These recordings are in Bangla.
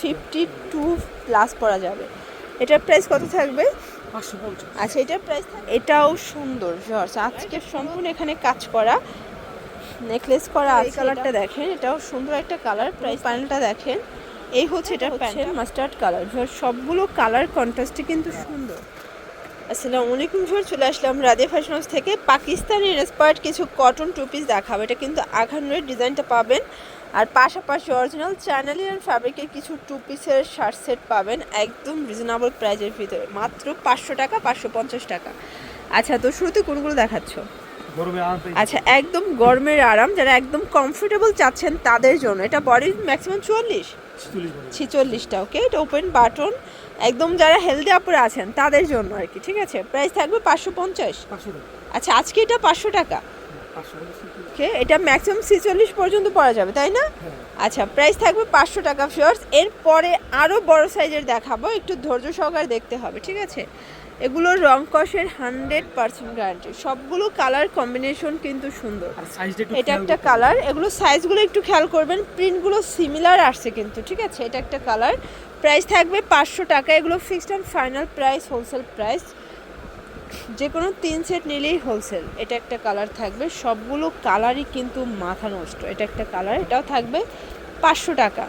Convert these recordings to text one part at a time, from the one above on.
ফিফটি টু প্লাস পরা যাবে। এটার প্রাইস কত থাকবে? আচ্ছা এটার প্রাইস এটাও সুন্দর জর্জ। আজকে সম্পূর্ণ এখানে কাজ করা নেকলেস করা আছে কালারটা দেখেন এটাও সুন্দর একটা কালার প্রাইস প্যানেলটা দেখেন। এই হচ্ছে এটা প্যান্ট মাস্টার্ড কালার সবগুলো কালার কন্ট্রাস্টে কিন্তু সুন্দর। আসসালামু আলাইকুম স্যার চলে আসলাম রাধে ফ্যাশন হাউস থেকে। পাকিস্তানি ইন্সপায়ার্ড কিছু কটন টু পিস দেখাবো। এটা কিন্তু আঘানুরের ডিজাইনটা পাবেন। আর পাশাপাশি অরিজিনাল চ্যানেলি অ্যান্ড ফ্যাব্রিকের কিছু টু পিসের শার্ট সেট পাবেন একদম রিজনেবল প্রাইজের ভিতরে। মাত্র পাঁচশো টাকা পাঁচশো পঞ্চাশ টাকা। আচ্ছা তো শুরুতে কোনগুলো দেখাচ্ছ? আচ্ছা একদম গরমের আরাম। যারা একদম কমফোর্টেবল চাচ্ছেন তাদের জন্য। এটা বডির ম্যাক্সিমাম চুয়াল্লিশ? ছিচল্লিশটা ওকে এটা ওপেন বাটন একদম যারা হেলদি আপুরে আছেন তাদের জন্য আর কি ঠিক আছে? প্রাইস থাকবে পাঁচশো পঞ্চাশ। আচ্ছা আজকে এটা পাঁচশো টাকা। ওকে এটা ম্যাক্সিমাম ছিচল্লিশ পর্যন্ত পরা যাবে তাই না? হ্যাঁ। আচ্ছা প্রাইস থাকবে পাঁচশো টাকা ফিওর্স এরপরে আরও বড় সাইজের দেখাবো একটু ধৈর্য সহকারে দেখতে হবে ঠিক আছে? এগুলো রং কষের হান্ড্রেড পার্সেন্ট গ্যারান্টি সবগুলো কালার কম্বিনেশন কিন্তু সুন্দর। এটা একটা কালার এগুলো সাইজগুলো একটু খেয়াল করবেন প্রিন্টগুলো সিমিলার আসছে কিন্তু ঠিক আছে? এটা একটা কালার প্রাইস থাকবে পাঁচশো টাকা। এগুলো fixed and final price wholesale price যে কোনো তিন সেট নিলেই হোলসেল এটা একটা কালার থাকবে। সবগুলো কালারই কিন্তু মাথা নষ্ট। এটা একটা কালার এটাও থাকবে পাঁচশো টাকা।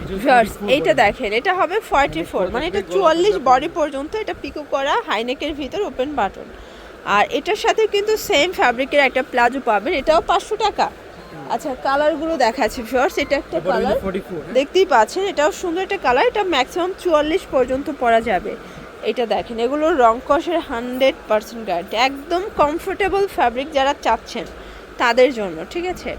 এটা হচ্ছে ভিউয়ার্স 44 এইটা দেখেন এটা হবে ফর্টি ফোর মানে এটা চুয়াল্লিশ বডি পর্যন্ত এটা পিকো করা হাইনেকের ভিতর ওপেন বাটন আর এটার সাথে কিন্তু সেম ফ্যাব্রিকের একটা প্লাজো পাবেন এটাও পাঁচশো টাকা। আচ্ছা কালারগুলো দেখাচ্ছি ভিউয়ার্স এটা একটা কালার দেখতেই পাচ্ছেন এটাও সুন্দর একটা কালার এটা ম্যাক্সিমাম চুয়াল্লিশ পর্যন্ত পরা যাবে। এটা দেখেন এগুলো রং কষের হান্ড্রেড পার্সেন্ট গ্যারান্টি একদম কমফোর্টেবল ফ্যাব্রিক যারা চাচ্ছেন তাদের জন্য ঠিক আছে?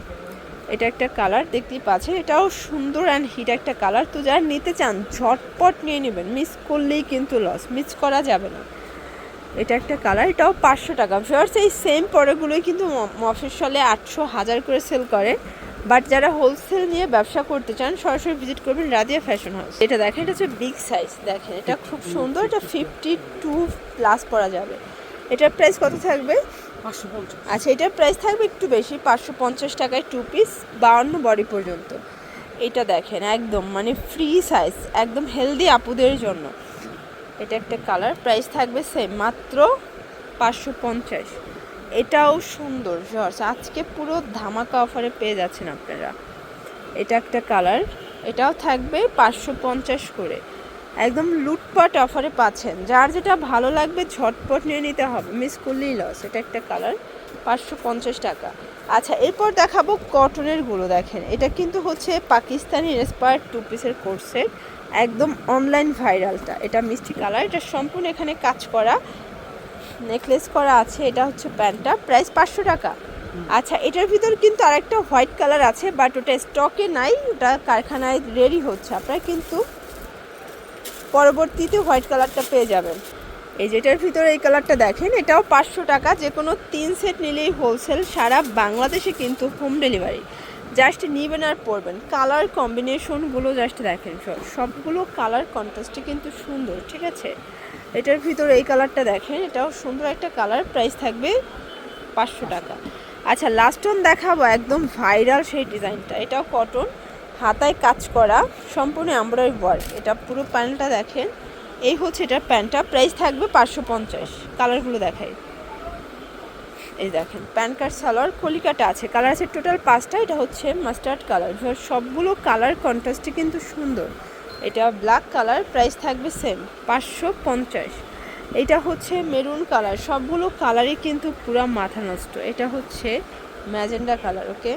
এটা একটা কালার দেখতেই পাচ্ছেন এটাও সুন্দর অ্যান্ড হিট একটা কালার তো যারা নিতে চান ঝটপট নিয়ে নেবেন মিস করলেই কিন্তু লস মিস করা যাবে না। এটা একটা কালার এটাও পাঁচশো টাকা। ফিওর্স এই সেম পরেগুলোই কিন্তু মফিসলে আটশো হাজার করে সেল করে। বাট যারা হোলসেল নিয়ে ব্যবসা করতে চান সরাসরি ভিজিট করবেন রাদিয়া ফ্যাশন হাউস এটা দেখেন এটা হচ্ছে বিগ সাইজ দেখেন। এটা খুব সুন্দর এটা ফিফটি টু প্লাস পরা যাবে। এটার প্রাইস কত থাকবে? আচ্ছা এটার প্রাইস থাকবে একটু বেশি পাঁচশো পঞ্চাশ টাকায় টু পিস বাউন্ন বডি পর্যন্ত। এটা দেখেন একদম মানে ফ্রি সাইজ একদম হেলদি আপুদের জন্য। এটা একটা কালার প্রাইস থাকবে সেম মাত্র পাঁচশো পঞ্চাশ। এটাও সুন্দর, জর্জ। আজকে পুরো ধামাকা অফারে পেয়ে যাচ্ছেন আপনারা। এটা একটা কালার, এটাও থাকবে পাঁচশো পঞ্চাশ করে। একদম লুটপাট অফারে পাচ্ছেন। যার যেটা ভালো লাগবে ঝটপট নিয়ে নিতে হবে। মিস করলেই লস এটা একটা কালার, পাঁচশো পঞ্চাশ টাকা। আচ্ছা এরপর দেখাবো কটনেরগুলো দেখেন। এটা কিন্তু হচ্ছে পাকিস্তানি ইন্সপায়ার্ড টু পিসের কোর্সের একদম অনলাইন ভাইরালটা। এটা মিষ্টি কালার এটা সম্পূর্ণ এখানে কাজ করা। নেকলেস করা আছে এটা হচ্ছে প্যান্টটা। প্রাইস পাঁচশো টাকা। আচ্ছা এটার ভিতর কিন্তু আরেকটা হোয়াইট কালার আছে বাট ওটা স্টকে নাই ওটা কারখানায় রেডি হচ্ছে। আপনারা কিন্তু পরবর্তীতে হোয়াইট কালারটা পেয়ে যাবেন। এই যেটার ভিতরে এই কালারটা দেখেন এটাও পাঁচশো টাকা। যে কোনো তিন সেট নিলেই হোলসেল সারা বাংলাদেশে কিন্তু হোম ডেলিভারি জাস্ট নিবেন আর পরবেন। কালার কম্বিনেশনগুলো জাস্ট দেখেন। সব সবগুলো কালার কন্ট্রাস্টে কিন্তু সুন্দর, ঠিক আছে? এটার ভিতরে এই কালারটা দেখেন, এটাও সুন্দর একটা কালার প্রাইস থাকবে পাঁচশো টাকা। আচ্ছা লাস্ট অন দেখাবো একদম ভাইরাল সেই ডিজাইনটা এটাও কটন হাতায় কাজ করা, সম্পূর্ণ এমব্রয়ডারি ওয়ার্ক এটা পুরো প্যান্টটা দেখেন। এই হচ্ছে এটার প্যান্টটা প্রাইস থাকবে পাঁচশো পঞ্চাশ। কালারগুলো দেখাই। এই দেখেন, প্যান কার্ড, সালোয়ার, কলিকাটা আছে। কালার আছে টোটাল পাঁচটা, এটা হচ্ছে মাস্টার্ড কালার সবগুলো কালার কন্ট্রাস্টে কিন্তু সুন্দর। এটা ব্ল্যাক কালার প্রাইস থাকবে সেম পাঁচশো পঞ্চাশ। এটা হচ্ছে মেরুন কালার সবগুলো কালারই কিন্তু পুরো মাথা নষ্ট। এটা হচ্ছে ম্যাজেন্ডা কালার ওকে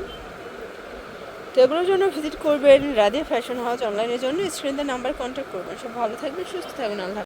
তো এগুলোর জন্য ভিজিট করবেন। রাধে ফ্যাশন হাউস অনলাইনের জন্য। স্ক্রিনতে নাম্বার কন্ট্যাক্ট করবেন। সব ভালো থাকবেন, সুস্থ থাকবেন। আল্লাহ।